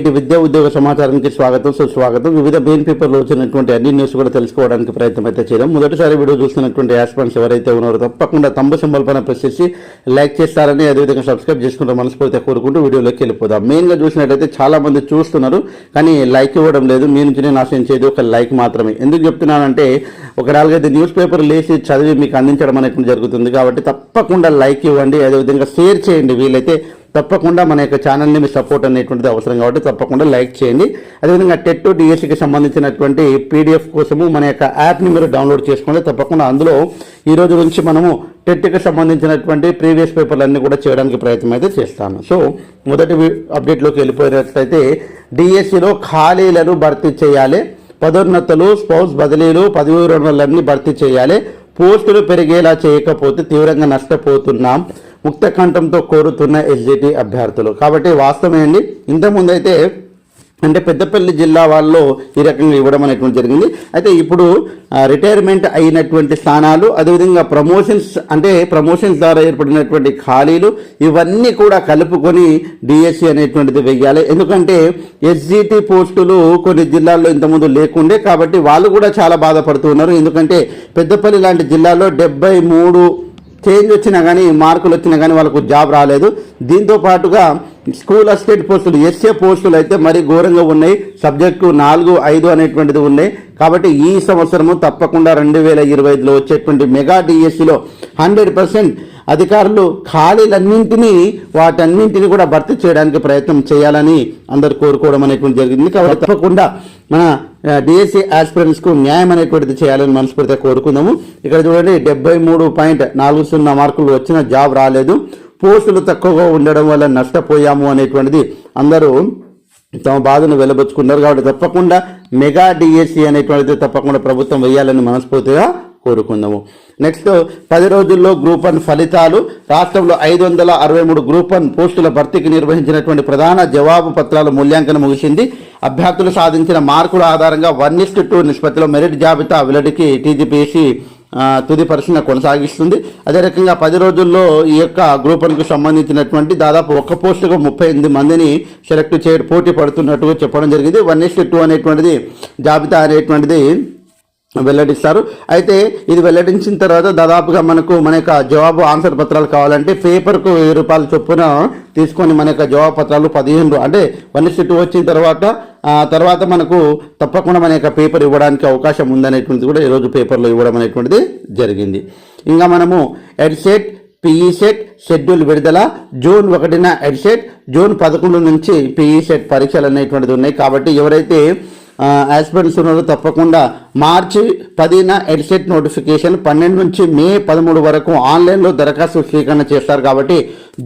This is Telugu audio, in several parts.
నేటి విద్యా ఉద్యోగ సమాచారానికి స్వాగతం సుస్వాగతం. వివిధ మెయిన్ పేపర్లో వచ్చినటువంటి అన్ని న్యూస్ కూడా తెలుసుకోవడానికి ప్రయత్నం అయితే చేద్దాం. మొదటిసారి వీడియో చూస్తున్నటువంటి యాస్పాన్స్ ఎవరైతే ఉన్నారో తప్పకుండా తమ్ము సింబల్ పైన ప్రెస్ చేసి లైక్ చేస్తారని అదేవిధంగా సబ్స్క్రైబ్ చేసుకుంటే మనస్ఫూర్తిగా కోరుకుంటూ వీడియోలోకి వెళ్ళిపోదాం. మెయిన్గా చూసినట్లయితే చాలా మంది చూస్తున్నారు కానీ లైక్ ఇవ్వడం లేదు. మీ నుంచి నేను ఆశించేది ఒక లైక్ మాత్రమే. ఎందుకు చెప్తున్నానంటే ఒక నాలుగైదు న్యూస్ పేపర్ లేసి చదివి మీకు అందించడం అనేది జరుగుతుంది కాబట్టి తప్పకుండా లైక్ ఇవ్వండి అదేవిధంగా షేర్ చేయండి. వీలైతే తప్పకుండా మన యొక్క ఛానల్ని మీ సపోర్ట్ అనేటువంటిది అవసరం కాబట్టి తప్పకుండా లైక్ చేయండి. అదేవిధంగా టెట్ డిఎస్సికి సంబంధించినటువంటి పీడిఎఫ్ కోసము మన యొక్క యాప్ని మీరు డౌన్లోడ్ చేసుకోండి. తప్పకుండా అందులో ఈ రోజు నుంచి మనము టెట్కి సంబంధించినటువంటి ప్రీవియస్ పేపర్లు కూడా చేయడానికి ప్రయత్నం అయితే చేస్తాను. సో మొదటి అప్డేట్లోకి వెళ్ళిపోయినట్లయితే డిఎస్సిలో ఖాళీలను భర్తీ చేయాలి. పదోన్నతలు స్పౌస్ బదిలీలు పదవి విరమణలన్నీ భర్తీ చేయాలి. పోస్టులు పెరిగేలా చేయకపోతే తీవ్రంగా నష్టపోతున్నాం. ముక్త కంఠంతో కోరుతున్న ఎస్జిటి అభ్యర్థులు. కాబట్టి వాస్తవమే అండి ఇంతకుముందు అయితే అంటే పెద్దపల్లి జిల్లా వాళ్ళు ఈ రకంగా ఇవ్వడం అనేటువంటి జరిగింది. అయితే ఇప్పుడు రిటైర్మెంట్ అయినటువంటి స్థానాలు అదేవిధంగా ప్రమోషన్స్ అంటే ప్రమోషన్స్ ద్వారా ఏర్పడినటువంటి ఖాళీలు ఇవన్నీ కూడా కలుపుకొని డిఎస్సి అనేటువంటిది వెయ్యాలి. ఎందుకంటే ఎస్జిటి పోస్టులు కొన్ని జిల్లాల్లో ఇంతకుముందు లేకుండే కాబట్టి వాళ్ళు కూడా చాలా బాధపడుతున్నారు ఎందుకంటే పెద్దపల్లి లాంటి జిల్లాలో డెబ్బై మూడు చేంజ్ వచ్చినా కానీ మార్కులు వచ్చినా కానీ వాళ్ళకు జాబ్ రాలేదు. దీంతో పాటుగా స్కూల్ అసిస్టెంట్ పోస్టులు ఎస్ఏ పోస్టులు అయితే మరీ ఘోరంగా ఉన్నాయి. సబ్జెక్టు నాలుగు ఐదు అనేటువంటిది ఉన్నాయి. కాబట్టి ఈ సంవత్సరము తప్పకుండా రెండు వేల ఇరవై ఐదులో వచ్చేటువంటి మెగా డిఎస్సిలో హండ్రెడ్ పర్సెంట్ అధికారులు ఖాళీలన్నింటినీ వాటన్నింటినీ కూడా భర్తీ చేయడానికి ప్రయత్నం చేయాలని అందరు కోరుకోవడం అనేటువంటి జరిగింది. కాబట్టి తప్పకుండా మన డిఎస్సి ఆస్పిరెంట్స్కు న్యాయం అనేటువంటిది చేయాలని మనస్ఫూర్తిగా కోరుకుందాము. ఇక్కడ చూడండి డెబ్బై మూడు పాయింట్ నాలుగు సున్నా మార్కులు వచ్చిన జాబ్ రాలేదు. పోస్టులు తక్కువగా ఉండడం వల్ల నష్టపోయాము అనేటువంటిది అందరూ తమ బాధను వెలబుచ్చుకున్నారు కాబట్టి తప్పకుండా మెగా డిఎస్సి అనేటువంటిది తప్పకుండా ప్రభుత్వం వేయాలని మనస్ఫూర్తిగా కోరుకుందాము. నెక్స్ట్ పది రోజుల్లో గ్రూప్ వన్ ఫలితాలు. రాష్ట్రంలో ఐదు వందల అరవై మూడు గ్రూప్ వన్ పోస్టుల భర్తీకి నిర్వహించినటువంటి ప్రధాన జవాబు పత్రాల మూల్యాంకనం ముగిసింది. అభ్యర్థులు సాధించిన మార్కుల ఆధారంగా వన్ ఇస్ట్ టూ నిష్పత్తిలో మెరిట్ జాబితా వెల్లడికి టీజీపీఎస్సీ తుది పరిశీలన కొనసాగిస్తుంది. అదే రకంగా పది రోజుల్లో ఈ యొక్క గ్రూప్ వన్కు సంబంధించినటువంటి దాదాపు ఒక్క పోస్టుకు ముప్పై ఎనిమిది మందిని సెలెక్ట్ చే పోటీ పడుతున్నట్టుగా చెప్పడం జరిగింది. వన్ ఇస్ట్ టూ అనేటువంటిది జాబితా అనేటువంటిది వెల్లడిస్తారు. అయితే ఇది వెల్లడించిన తర్వాత దాదాపుగా మనకు మన యొక్క జవాబు ఆన్సర్ పత్రాలు కావాలంటే పేపర్కు వెయ్యి రూపాయల చొప్పున తీసుకొని మన యొక్క జవాబు పత్రాలు పదిహేను అంటే వన్ టూ వచ్చిన తర్వాత తర్వాత మనకు తప్పకుండా మన యొక్క పేపర్ ఇవ్వడానికి అవకాశం ఉందనేటువంటిది కూడా ఈరోజు పేపర్లో ఇవ్వడం అనేటువంటిది జరిగింది. ఇంకా మనము ఎడ్సెట్ పిఈ సెట్ షెడ్యూల్ విడుదల జూన్ ఒకటిన ఎడ్సెట్ జూన్ పదకొండు నుంచి పిఈ సెట్ పరీక్షలు అనేటువంటిది ఉన్నాయి. కాబట్టి ఎవరైతే ఆస్పిరెంట్స్ ఉన్నారో తప్పకుండా మార్చి పదిన ఎడ్సెట్ నోటిఫికేషన్ పన్నెండు నుంచి మే పదమూడు వరకు ఆన్లైన్లో దరఖాస్తు స్వీకరణ చేస్తారు కాబట్టి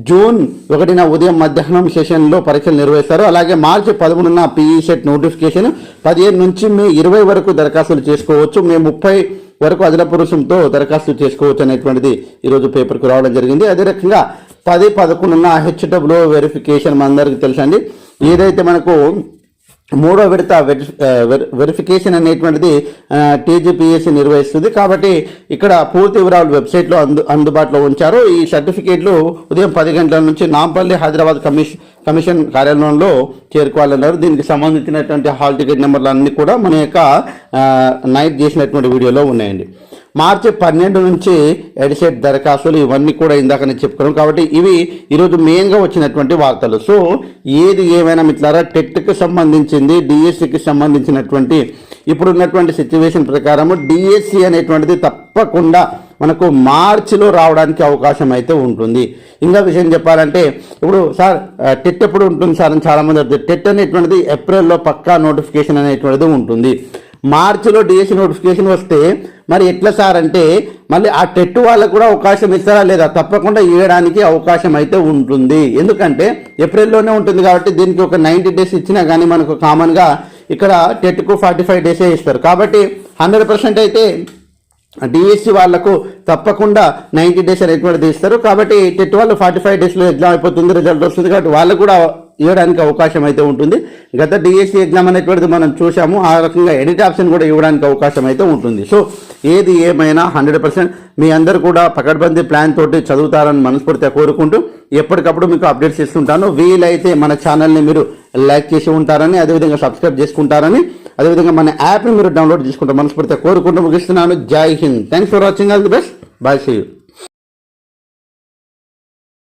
జూన్ ఒకటిన ఉదయం మధ్యాహ్నం సెషన్లో పరీక్షలు నిర్వహిస్తారు. అలాగే మార్చి పదమూడున పీఈ సెట్ నోటిఫికేషన్ పదిహేను నుంచి మే ఇరవై వరకు దరఖాస్తులు చేసుకోవచ్చు. మే ముప్పై వరకు అదనపు రుసుంతో దరఖాస్తు చేసుకోవచ్చు అనేటువంటిది ఈరోజు పేపర్కు రావడం జరిగింది. అదే రకంగా పది పదకొండున్న హెచ్డబ్ల్యూ వెరిఫికేషన్ మనందరికీ తెలుసండి. ఏదైతే మనకు మూడో విడత వెరిఫికేషన్ అనేటువంటిది టీజీపీఎస్సీ నిర్వహిస్తుంది. కాబట్టి ఇక్కడ పూర్తి వివరాలు వెబ్సైట్లో అందు అందుబాటులో ఉంచారు. ఈ సర్టిఫికేట్లు ఉదయం పది గంటల నుంచి నాంపల్లి హైదరాబాద్ కమిషన్ కమిషన్ కార్యాలయంలో చేరుకోవాలన్నారు. దీనికి సంబంధించినటువంటి హాల్ టికెట్ నెంబర్లు అన్నీ కూడా మన యొక్క నైట్ చేసినటువంటి వీడియోలో ఉన్నాయండి. మార్చి పన్నెండు నుంచి ఎడిసెట్ దరఖాస్తులు ఇవన్నీ కూడా ఇందాక నేను చెప్పుకున్నాం కాబట్టి ఇవి ఈరోజు మెయిన్గా వచ్చినటువంటి వార్తలు. సో ఏది ఏమైనా మిట్లారా టెట్కి సంబంధించింది డిఎస్సికి సంబంధించినటువంటి ఇప్పుడున్నటువంటి సిచ్యువేషన్ ప్రకారము డిఎస్సి అనేటువంటిది తప్పకుండా మనకు మార్చిలో రావడానికి అవకాశం అయితే ఉంటుంది. ఇంకా విషయం చెప్పాలంటే ఇప్పుడు సార్ టెట్ ఎప్పుడు ఉంటుంది సార్ అని చాలామంది అడుగుతారు. టెట్ అనేటువంటిది ఏప్రిల్లో పక్కా నోటిఫికేషన్ అనేటువంటిది ఉంటుంది. మార్చిలో డిఎస్సి నోటిఫికేషన్ వస్తే మరి ఎట్లా సార్ అంటే మళ్ళీ ఆ టెట్ వాళ్ళకు కూడా అవకాశం ఇస్తారా లేదా? తప్పకుండా ఇవ్వడానికి అవకాశం అయితే ఉంటుంది. ఎందుకంటే ఏప్రిల్లోనే ఉంటుంది కాబట్టి దీనికి ఒక నైంటీ డేస్ ఇచ్చినా కానీ మనకు కామన్గా ఇక్కడ టెట్కు ఫార్టీ ఫైవ్ డేసే ఇస్తారు. కాబట్టి హండ్రెడ్ పర్సెంట్ అయితే డిఎస్సి వాళ్ళకు తప్పకుండా నైంటీ డేస్ అనేటువంటిది తీస్తారు. కాబట్టి టెట్ వాళ్ళు ఫార్టీ ఫైవ్ డేస్లో ఎగ్జామ్ అయిపోతుంది రిజల్ట్ వస్తుంది కాబట్టి వాళ్ళకు కూడా ఇవ్వడానికి అవకాశం అయితే ఉంటుంది. గత డిఎస్సి ఎగ్జామ్ అనేటువంటిది మనం చూసాము ఆ రకంగా ఎడిట్ ఆప్షన్ కూడా ఇవ్వడానికి అవకాశం అయితే ఉంటుంది. సో ఏది ఏమైనా హండ్రెడ్ పర్సెంట్ మీ అందరు కూడా పకడ్బందీ ప్లాన్ తోటి చదువుతారని మనస్ఫూర్తిగా కోరుకుంటూ ఎప్పటికప్పుడు మీకు అప్డేట్స్ ఇస్తుంటాను. వీలైతే మన ఛానల్ని మీరు లైక్ చేసి ఉంటారని అదేవిధంగా సబ్స్క్రైబ్ చేసుకుంటారని అదేవిధంగా మన యాప్ని మీరు డౌన్లోడ్ చేసుకుంటారు మనస్ఫూర్తిగా కోరుకుంటూ ముగిస్తున్నాను. Jai Hind. Thanks for watching all the best bye see you